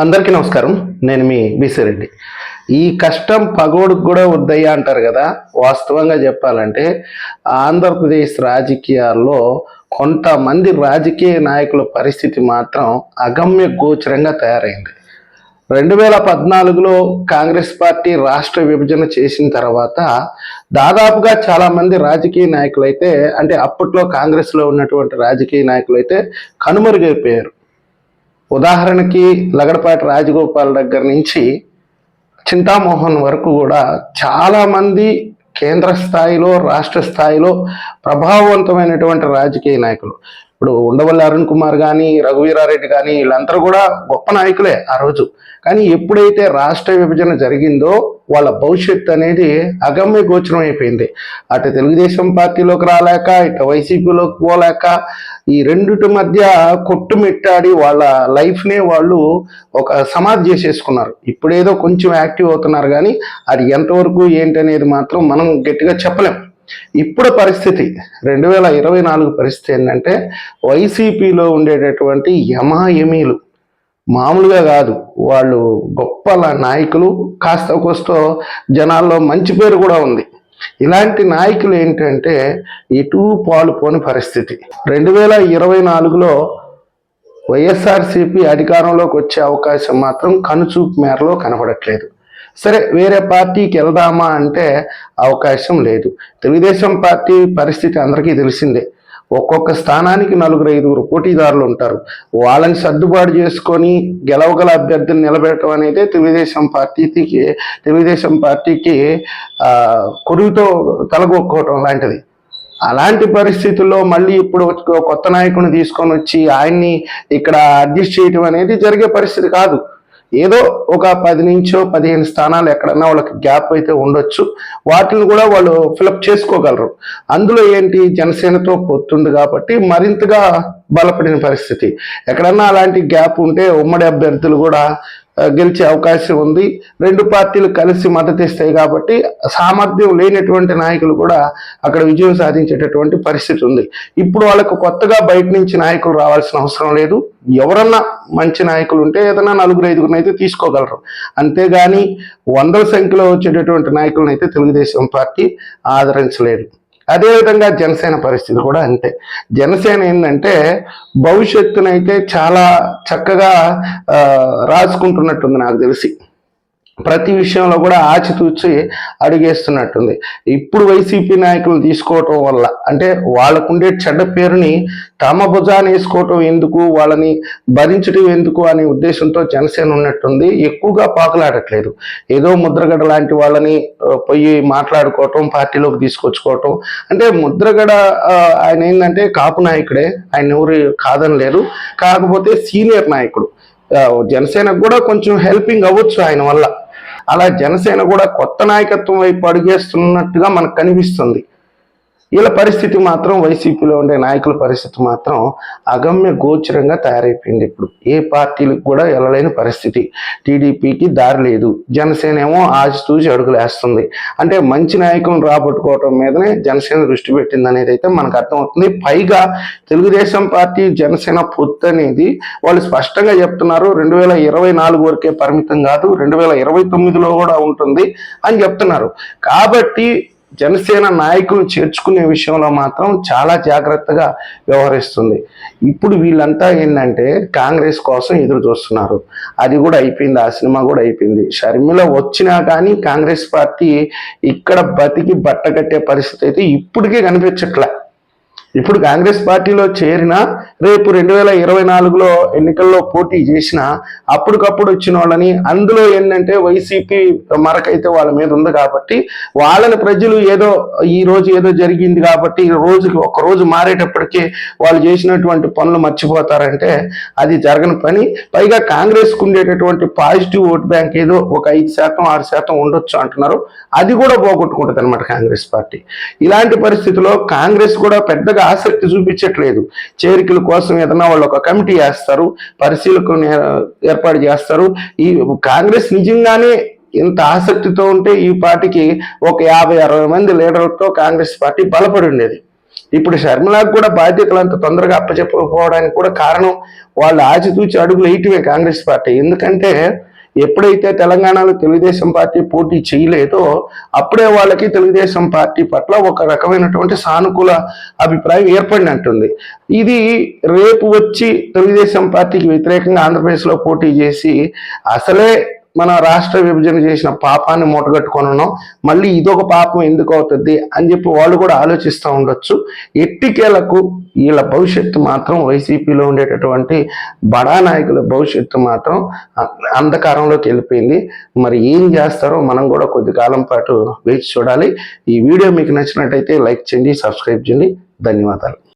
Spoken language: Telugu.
అందరికీ నమస్కారం. నేను మీ బీసీరెడ్డి ఈ కష్టం పగోడుకు కూడా వద్దయ్యా అంటారు కదా వాస్తవంగా చెప్పాలంటే ఆంధ్రప్రదేశ్ రాజకీయాల్లో కొంతమంది రాజకీయ నాయకుల పరిస్థితి మాత్రం అగమ్య గోచరంగా తయారైంది. రెండు వేల పద్నాలుగులో కాంగ్రెస్ పార్టీ రాష్ట్ర విభజన చేసిన తర్వాత దాదాపుగా చాలామంది రాజకీయ రాజకీయ నాయకులైతే అంటే అప్పట్లో కాంగ్రెస్లో ఉన్నటువంటి రాజకీయ నాయకులైతే కనుమరుగైపోయారు. ఉదాహరణకి లగడపాటి రాజగోపాల్ దగ్గర నుంచి చింతామోహన్ వరకు కూడా చాలామంది కేంద్ర స్థాయిలో రాష్ట్ర స్థాయిలో ప్రభావవంతమైనటువంటి రాజకీయ నాయకులు. ఇప్పుడు ఉండవల్లి అరుణ్ కుమార్ కానీ రఘువీరారెడ్డి కానీ వీళ్ళందరూ కూడా గొప్ప నాయకులే ఆ రోజు. కానీ ఎప్పుడైతే రాష్ట్ర విభజన జరిగిందో వాళ్ళ భవిష్యత్తు అనేది అగమ్య గోచరం అయిపోయింది. అటు తెలుగుదేశం పార్టీలోకి రాలేక ఇటు వైసీపీలోకి పోలేక ఈ రెండిటి మధ్య కొట్టుమిట్టాడి వాళ్ళ లైఫ్నే వాళ్ళు ఒక సమాధి చేసేసుకున్నారు. ఇప్పుడేదో కొంచెం యాక్టివ్ అవుతున్నారు కానీ అది ఎంతవరకు ఏంటి అనేది మాత్రం మనం గట్టిగా చెప్పలేం. ఇప్పుడు పరిస్థితి రెండు వేల ఇరవై నాలుగు పరిస్థితి ఏంటంటే వైసీపీలో ఉండేటటువంటి యమాయమీలు మామూలుగా కాదు. వాళ్ళు గొప్ప నాయకులు కాస్త కోస్తో జనాల్లో మంచి పేరు కూడా ఉంది. ఇలాంటి నాయకులు ఏంటంటే ఇటు పాలు పోని పరిస్థితి. రెండు వేల ఇరవై నాలుగులో వైఎస్ఆర్సీపీ అధికారంలోకి వచ్చే అవకాశం మాత్రం కనుచూపు మేరలో కనపడట్లేదు. సరే వేరే పార్టీకి వెళ్దామా అంటే అవకాశం లేదు. తెలుగుదేశం పార్టీ పరిస్థితి అందరికీ తెలిసిందే. ఒక్కొక్క స్థానానికి నలుగురు ఐదుగురు పోటీదారులు ఉంటారు. వాళ్ళని సర్దుబాటు చేసుకొని గెలవగల అభ్యర్థులు నిలబెట్టడం అనేది తెలుగుదేశం పార్టీకి తెలుగుదేశం పార్టీకి కొడుకుతో తలగొక్కోవటం లాంటిది. అలాంటి పరిస్థితుల్లో మళ్ళీ ఇప్పుడు కొత్త నాయకుని తీసుకొని వచ్చి ఆయన్ని ఇక్కడ అడ్జస్ట్ చేయటం అనేది జరిగే పరిస్థితి కాదు. ఏదో ఒక పది నుంచో పదిహేను స్థానాలు ఎక్కడన్నా వాళ్ళకి గ్యాప్ అయితే ఉండొచ్చు. వాటిని కూడా వాళ్ళు ఫిలప్ చేసుకోగలరు. అందులో ఏంటి? జనసేనతో పొత్తుంది కాబట్టి మరింతగా బలపడిన పరిస్థితి. ఎక్కడన్నా అలాంటి గ్యాప్ ఉంటే ఉమ్మడి అభ్యర్థులు కూడా గెలిచే అవకాశం ఉంది. రెండు పార్టీలు కలిసి మద్దతు ఇస్తాయి కాబట్టి సామర్థ్యం లేనటువంటి నాయకులు కూడా అక్కడ విజయం సాధించేటటువంటి పరిస్థితి ఉంది. ఇప్పుడు వాళ్ళకు కొత్తగా బయట నుంచి నాయకులు రావాల్సిన అవసరం లేదు. ఎవరన్నా మంచి నాయకులు ఉంటే ఏదైనా నలుగురు ఐదుగురిని అయితే తీసుకోగలరు. అంతేగాని వందల సంఖ్యలో వచ్చేటటువంటి నాయకులను అయితే తెలుగుదేశం పార్టీ ఆదరించలేదు. అదేవిధంగా జనసేన పరిస్థితి కూడా అంతే. జనసేన ఏంటంటే భవిష్యత్తునైతే చాలా చక్కగా రాసుకుంటున్నట్టుంది నాకు తెలిసి. ప్రతి విషయంలో కూడా ఆచితూచి అడిగేస్తున్నట్టుంది. ఇప్పుడు వైసీపీ నాయకులు తీసుకోవటం వల్ల అంటే వాళ్ళకుండే చెడ్డ పేరుని తమ భుజాన్ని వేసుకోవటం ఎందుకు వాళ్ళని భరించడం ఎందుకు అనే ఉద్దేశంతో జనసేన ఉన్నట్టుంది. ఎక్కువగా పాకులాడట్లేదు. ఏదో ముద్రగడ లాంటి వాళ్ళని పోయి మాట్లాడుకోవటం పార్టీలోకి తీసుకొచ్చుకోవటం. అంటే ముద్రగడ ఆయన ఏంటంటే కాపు నాయకుడే. ఆయన ఎవరు కాదనలేరు కాకపోతే సీనియర్ నాయకుడు. జనసేనకు కూడా కొంచెం హెల్పింగ్ అవ్వచ్చు ఆయన వల్ల. అలా జనసేన కూడా కొత్త నాయకత్వం వైపు అడుగేస్తున్నట్టుగా మనకు కనిపిస్తుంది. వీళ్ళ పరిస్థితి మాత్రం వైసీపీలో ఉండే నాయకుల పరిస్థితి మాత్రం అగమ్య గోచరంగా తయారైపోయింది ఇప్పుడు. ఏ పార్టీలకు కూడా వెళ్ళలేని పరిస్థితి. టీడీపీకి దారి లేదు. జనసేన ఏమో ఆచితూచి అడుగులేస్తుంది. అంటే మంచి నాయకులను రాబట్టుకోవటం మీదనే జనసేన దృష్టి పెట్టింది అనేది అయితే మనకు అర్థమవుతుంది. పైగా తెలుగుదేశం పార్టీ జనసేన పొత్తు అనేది వాళ్ళు స్పష్టంగా చెప్తున్నారు. రెండు వేల ఇరవై నాలుగు వరకే పరిమితం కాదు. రెండు వేల ఇరవై తొమ్మిదిలో కూడా ఉంటుంది అని చెప్తున్నారు. కాబట్టి జనసేన నాయకులు చేర్చుకునే విషయంలో మాత్రం చాలా జాగ్రత్తగా వ్యవహరిస్తుంది. ఇప్పుడు వీళ్ళంతా ఏంటంటే కాంగ్రెస్ కోసం ఎదురు చూస్తున్నారు. అది కూడా అయిపోయింది ఆ సినిమా కూడా అయిపోయింది. షర్మిల వచ్చినా కానీ కాంగ్రెస్ పార్టీ ఇక్కడ బతికి బట్ట కట్టే పరిస్థితి అయితే ఇప్పటికే కనిపించట్లే. ఇప్పుడు కాంగ్రెస్ పార్టీలో చేరిన రేపు రెండు వేల ఇరవై నాలుగులో ఎన్నికల్లో పోటీ చేసిన అప్పటికప్పుడు వచ్చిన వాళ్ళని అందులో ఏంటంటే వైసీపీ మరకైతే వాళ్ళ మీద ఉంది కాబట్టి వాళ్ళని ప్రజలు ఏదో ఈ రోజు ఏదో జరిగింది కాబట్టి ఈ రోజుకి ఒక రోజు మారేటప్పటికీ వాళ్ళు చేసినటువంటి పనులు మర్చిపోతారంటే అది జరగని పని. పైగా కాంగ్రెస్కు ఉండేటటువంటి పాజిటివ్ ఓట్ బ్యాంక్ ఏదో ఒక ఐదు శాతం ఆరు శాతం ఉండొచ్చు అంటున్నారు. అది కూడా పోగొట్టుకుంటుంది అనమాట కాంగ్రెస్ పార్టీ. ఇలాంటి పరిస్థితిలో కాంగ్రెస్ కూడా పెద్దగా ఆసక్తి చూపించట్లేదు. చేరికల కోసం ఏదైనా వాళ్ళు ఒక కమిటీ వేస్తారు పరిశీలకుని ఏర్పాటు చేస్తారు. ఈ కాంగ్రెస్ నిజంగానే ఇంత ఆసక్తితో ఉంటే ఈ పార్టీకి ఒక యాభై అరవై మంది లీడర్లతో కాంగ్రెస్ పార్టీ బలపడి ఉండేది. ఇప్పుడు షర్మిలకు కూడా బాధ్యతలు అంత తొందరగా అప్పచెప్పకపోవడానికి కూడా కారణం వాళ్ళు ఆచితూచి అడుగులు వేయటమే కాంగ్రెస్ పార్టీ. ఎందుకంటే ఎప్పుడైతే తెలంగాణలో తెలుగుదేశం పార్టీ పోటీ చేయలేదో అప్పుడే వాళ్ళకి తెలుగుదేశం పార్టీ పట్ల ఒక రకమైనటువంటి సానుకూల అభిప్రాయం ఏర్పడినట్టుంది. ఇది రేపు వచ్చి తెలుగుదేశం పార్టీకి వ్యతిరేకంగా ఆంధ్రప్రదేశ్లో పోటీ చేసి అసలే మన రాష్ట్ర విభజన చేసిన పాపాన్ని మూటగట్టుకొని ఉన్నాం. మళ్ళీ ఇదొక పాపం ఎందుకు అవుతుంది అని చెప్పి వాళ్ళు కూడా ఆలోచిస్తూ ఉండొచ్చు. ఎట్టికేలకు వీళ్ళ భవిష్యత్తు మాత్రం వైసీపీలో ఉండేటటువంటి బడా నాయకుల భవిష్యత్తు మాత్రం అంధకారంలోకి వెళ్ళిపోయింది. మరి ఏం చేస్తారో మనం కూడా కొద్ది కాలం పాటు వేచి చూడాలి. ఈ వీడియో మీకు నచ్చినట్టయితే లైక్ చేయండి సబ్స్క్రైబ్ చేయండి. ధన్యవాదాలు.